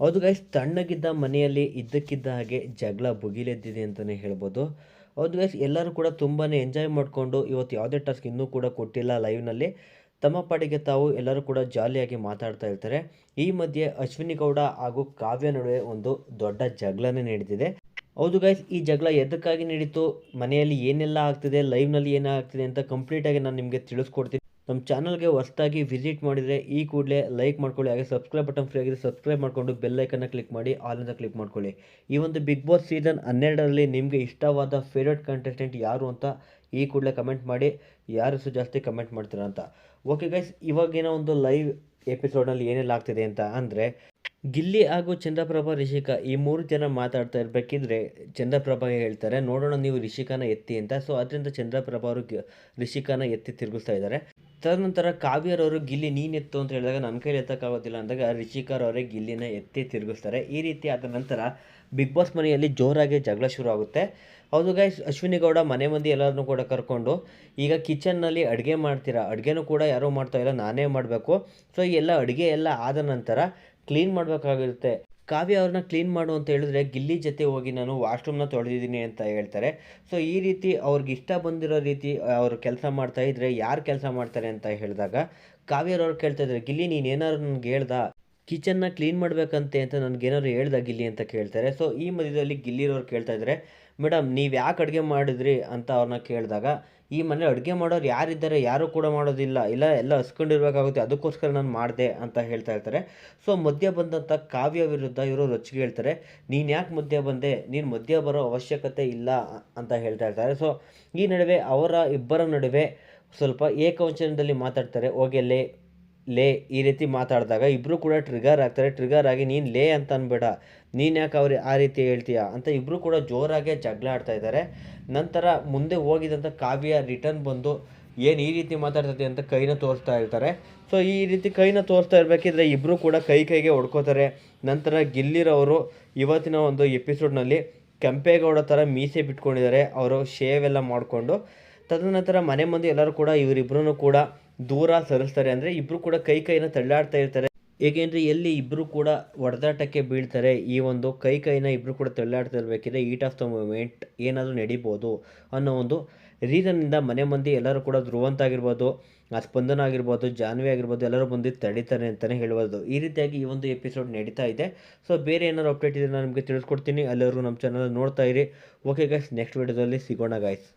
ಹೌದು ಗೈಸ್ ತಣ್ಣಗಿದ್ದ ಮನೆಯಲ್ಲಿ ಇದ್ದಕ್ಕಿದ್ದ ಹಾಗೆ ಜಗಳ ಭುಗಿಲೆದ್ದಿದೆ ಅಂತಲೇ ಹೇಳ್ಬೋದು. ಹೌದು ಗೈಸ್ ಎಲ್ಲರೂ ಕೂಡ ತುಂಬಾ ಎಂಜಾಯ್ ಮಾಡಿಕೊಂಡು ಇವತ್ತು ಯಾವುದೇ ಟಾಸ್ಕ್ ಇನ್ನೂ ಕೂಡ ಕೊಟ್ಟಿಲ್ಲ ಲೈವ್ನಲ್ಲಿ ತಮ್ಮ ಪಾಡಿಗೆ ತಾವು ಎಲ್ಲರೂ ಕೂಡ ಜಾಲಿಯಾಗಿ ಮಾತಾಡ್ತಾ ಇರ್ತಾರೆ. ಈ ಮಧ್ಯೆ ಅಶ್ವಿನಿ ಗೌಡ ಹಾಗೂ ಕಾವ್ಯ ನಡುವೆ ಒಂದು ದೊಡ್ಡ ಜಗಳನೇ ನಡೆದಿದೆ ಹೌದು ಗೈಸ್ ಈ ಜಗಳ ಎದಕ್ಕಾಗಿ ನಡೀತು? ಮನೆಯಲ್ಲಿ ಏನೆಲ್ಲ ಆಗ್ತಿದೆ? ಲೈವ್ನಲ್ಲಿ ಏನಾಗ್ತಿದೆ ಅಂತ ಕಂಪ್ಲೀಟಾಗಿ ನಾನು ನಿಮಗೆ ತಿಳಿಸ್ಕೊಡ್ತೀನಿ. ನಮ್ಮ ಚಾನಲ್ಗೆ ಹೊಸದಾಗಿ ವಿಸಿಟ್ ಮಾಡಿದರೆ ಈ ಕೂಡಲೇ ಲೈಕ್ ಮಾಡ್ಕೊಳ್ಳಿ, ಹಾಗೆ ಸಬ್ಸ್ಕ್ರೈಬ್ ಬಟನ್ ಫ್ರೀ ಆಗಿದೆ ಸಬ್ಸ್ಕ್ರೈಬ್ ಮಾಡಿಕೊಂಡು ಬೆಲ್ ಐಕನ್ನ ಕ್ಲಿಕ್ ಮಾಡಿ ಆಲಿಂದ ಕ್ಲಿಕ್ ಮಾಡ್ಕೊಳ್ಳಿ. ಈ ಒಂದು ಬಿಗ್ ಬಾಸ್ ಸೀಸನ್ ಹನ್ನೆರಡರಲ್ಲಿ ನಿಮಗೆ ಇಷ್ಟವಾದ ಫೇವ್ರೇಟ್ ಕಂಟೆಸ್ಟೆಂಟ್ ಯಾರು ಅಂತ ಈ ಕೂಡಲೇ ಕಮೆಂಟ್ ಮಾಡಿ, ಯಾರು ಸಹ ಜಾಸ್ತಿ ಕಮೆಂಟ್ ಮಾಡ್ತೀರಾ ಅಂತ. ಓಕೆ ಗೈಸ್ ಇವಾಗಿನ ಒಂದು ಲೈವ್ ಎಪಿಸೋಡ್ನಲ್ಲಿ ಏನೆಲ್ಲ ಆಗ್ತಿದೆ ಅಂತ ಅಂದರೆ, ಗಿಲ್ಲಿ ಹಾಗೂ ಚಂದ್ರಪ್ರಭಾ ರಿಷಿಕಾ ಈ ಮೂರು ಜನ ಮಾತಾಡ್ತಾ ಇರಬೇಕಿದ್ರೆ ಚಂದ್ರಪ್ರಭಾ ಹೇಳ್ತಾರೆ, ನೋಡೋಣ ನೀವು ರಿಷಿಕಾನ ಎತ್ತಿ ಅಂತ. ಸೊ ಅದರಿಂದ ಚಂದ್ರಪ್ರಭಾ ಅವರು ರಿಷಿಕಾನ ಎತ್ತಿ ತಿರುಗಿಸ್ತಾ ಇದ್ದಾರೆ. ತದನಂತರ ಕಾವ್ಯರವರು ಗಿಲ್ಲಿ ನೀನೆತ್ತು ಅಂತ ಹೇಳಿದಾಗ ನನ್ನ ಕೈಲಿ ಎತ್ತಕ್ಕಾಗೋದಿಲ್ಲ ಅಂದಾಗ ರಿಷಿಕರ್ ಅವರೇ ಗಿಲ್ಲಿನ ಎತ್ತಿ ತಿರುಗಿಸ್ತಾರೆ. ಈ ರೀತಿ ಆದ ನಂತರ ಬಿಗ್ ಬಾಸ್ ಮನೆಯಲ್ಲಿ ಜೋರಾಗಿ ಜಗಳ ಶುರು ಆಗುತ್ತೆ. ಹೌದು ಗೈಸ್ ಅಶ್ವಿನಿ ಗೌಡ ಮನೆ ಮಂದಿ ಎಲ್ಲರನ್ನೂ ಕೂಡ ಕರ್ಕೊಂಡು ಈಗ ಕಿಚನ್ನಲ್ಲಿ ಅಡುಗೆ ಮಾಡ್ತೀರಾ? ಅಡುಗೆನೂ ಕೂಡ ಯಾರೂ ಮಾಡ್ತಾ ಇಲ್ಲ, ನಾನೇ ಮಾಡಬೇಕು. ಸೊ ಎಲ್ಲ ಅಡುಗೆ ಎಲ್ಲ ಆದ ನಂತರ ಕ್ಲೀನ್ ಮಾಡಬೇಕಾಗಿರುತ್ತೆ. ಕಾವ್ಯ ಅವ್ರನ್ನ ಕ್ಲೀನ್ ಮಾಡು ಅಂತ ಹೇಳಿದ್ರೆ ಗಿಲ್ಲಿ ಜೊತೆ ಹೋಗಿ ನಾನು ವಾಶ್ರೂಮ್ನ ತೊಳೆದಿದ್ದೀನಿ ಅಂತ ಹೇಳ್ತಾರೆ. ಸೊ, ಈ ರೀತಿ ಅವ್ರಿಗೆ ಇಷ್ಟ ಬಂದಿರೋ ರೀತಿ ಅವರು ಕೆಲಸ ಮಾಡ್ತಾ ಇದ್ರೆ ಯಾರು ಕೆಲಸ ಮಾಡ್ತಾರೆ ಅಂತ ಹೇಳಿದಾಗ ಕಾವ್ಯರವ್ರು ಕೇಳ್ತಾ ಇದ್ದಾರೆ ಗಿಲ್ಲಿ, ನೀನು ಏನಾದ್ರು ನನಗೆ ಹೇಳ್ದ? ಕಿಚನ್ನ ಕ್ಲೀನ್ ಮಾಡಬೇಕಂತೆ ಅಂತ ನನಗೇನಾದ್ರು ಹೇಳ್ದ ಗಿಲ್ಲಿ ಅಂತ ಕೇಳ್ತಾರೆ. ಸೊ ಈ ಮಧ್ಯದಲ್ಲಿ ಗಿಲ್ಲಿರೋರು ಕೇಳ್ತಾ ಇದ್ದಾರೆ ಮೇಡಮ್ ನೀವು ಯಾಕೆ ಅಡುಗೆ ಮಾಡಿದ್ರಿ? ಅಂತ ಅವ್ರನ್ನ ಕೇಳಿದಾಗ, ಈ ಮನೆ ಅಡುಗೆ ಮಾಡೋರು ಯಾರಿದ್ದಾರೆ? ಯಾರೂ ಕೂಡ ಮಾಡೋದಿಲ್ಲ. ಇಲ್ಲ, ಎಲ್ಲ ಹಸ್ಕೊಂಡಿರ್ಬೇಕಾಗುತ್ತೆ. ಅದಕ್ಕೋಸ್ಕರ ನಾನು ಮಾಡಿದೆ, ಅಂತ ಹೇಳ್ತಾ ಇರ್ತಾರೆ. ಸೊ ಮಧ್ಯ ಬಂದಂಥ ಕಾವ್ಯ ವಿರುದ್ಧ ಇವರು ರೊಚ್ಚಿಗೆ ಹೇಳ್ತಾರೆ, ನೀನು ಯಾಕೆ ಮಧ್ಯ ಬಂದೆ? ನೀನು ಮಧ್ಯ ಬರೋ ಅವಶ್ಯಕತೆ ಇಲ್ಲ, ಅಂತ ಹೇಳ್ತಾ ಇರ್ತಾರೆ. ಸೊ ಈ ನಡುವೆ ಅವರ ಇಬ್ಬರ ನಡುವೆ ಸ್ವಲ್ಪ ಏಕವಚನದಲ್ಲಿ ಮಾತಾಡ್ತಾರೆ, ಹೋಗೆ ಲೇ ಈ ರೀತಿ ಮಾತಾಡಿದಾಗ ಇಬ್ಬರೂ ಕೂಡ ಟ್ರಿಗರ್ ಆಗ್ತಾರೆ. ಟ್ರಿಗರ್ ಆಗಿ ನೀನು ಲೇ ಅಂತ ಅನ್ಬೇಡ. ನೀನು ಯಾಕೆ ಅವ್ರು ಆ ರೀತಿ ಹೇಳ್ತೀಯ ಅಂತ ಇಬ್ಬರೂ ಕೂಡ ಜೋರಾಗೆ ಜಗಳ ಆಡ್ತಾ ಇದ್ದಾರೆ ನಂತರ ಮುಂದೆ ಹೋಗಿದಂಥ ಕಾವ್ಯ ರಿಟರ್ನ್ ಬಂದು ಏನು ಈ ರೀತಿ ಮಾತಾಡ್ತೈತಿ ಅಂತ ಕೈನ ತೋರಿಸ್ತಾ ಇರ್ತಾರೆ. ಸೊ ಈ ರೀತಿ ಕೈನ ತೋರಿಸ್ತಾ ಇರಬೇಕಿದ್ರೆ ಇಬ್ಬರೂ ಕೂಡ ಕೈ ಕೈಗೆ ಹೊಡ್ಕೋತಾರೆ. ನಂತರ ಗಿಲ್ಲಿರವರು ಇವತ್ತಿನ ಒಂದು ಎಪಿಸೋಡ್ನಲ್ಲಿ ಕೆಂಪೇಗೌಡ ಥರ ಮೀಸೆ ಬಿಟ್ಕೊಂಡಿದ್ದಾರೆ. ಅವರು ಶೇವ್ ಎಲ್ಲ ಮಾಡಿಕೊಂಡು. ತದನಂತರ ಮನೆ ಮಂದಿ ಎಲ್ಲರೂ ಕೂಡ ಇವರಿಬ್ಬರೂ ಕೂಡ ದೂರ ಸರಿಸ್ತಾರೆ ಅಂದರೆ ಇಬ್ಬರು ಕೂಡ ಕೈ ಕೈನ ತಳ್ಳಾಡ್ತಾ ಇರ್ತಾರೆ. ಏಕೆಂದರೆ ಎಲ್ಲಿ ಇಬ್ಬರು ಕೂಡ ಹೊಡೆದಾಟಕ್ಕೆ ಬೀಳ್ತಾರೆ, ಈ ಒಂದು ಕೈ ಕೈನ ಇಬ್ಬರು ಕೂಡ ತಳ್ಳಾಡ್ತಾ ಇರಬೇಕಿದ್ರೆ ಈಟ್ ಆಫ್ ದ ಮೂಮೆಂಟ್ ಏನಾದರೂ ನಡಿಬೋದು ಅನ್ನೋ ಒಂದು ರೀಸನ್ನಿಂದ ಮನೆ ಮಂದಿ ಎಲ್ಲರೂ ಕೂಡ ಧ್ರುವಂತ ಆಗಿರ್ಬೋದು ಆ ಸ್ಪಂದನ ಆಗಿರ್ಬೋದು, ಜಾನ್ವಿ ಆಗಿರ್ಬೋದು, ಎಲ್ಲರೂ ಬಂದು ತಡೀತಾರೆ ಅಂತಲೇ ಹೇಳ್ಬೋದು. ಈ ರೀತಿಯಾಗಿ ಈ ಒಂದು ಎಪಿಸೋಡ್ ನಡೀತಾ ಇದೆ. ಸೊ ಬೇರೆ ಏನಾದ್ರು ಅಪ್ಡೇಟ್ ಇದೆ ನಾನು ನಿಮಗೆ ತಿಳಿಸ್ಕೊಡ್ತೀನಿ. ಎಲ್ಲರೂ ನಮ್ಮ ಚಾನಲ್ ನೋಡ್ತಾ ಇರಿ. ಓಕೆ ಗೈಸ್ ನೆಕ್ಸ್ಟ್ ವಿಡಿಯೋದಲ್ಲಿ ಸಿಗೋಣ ಗಾಯ್ಸ್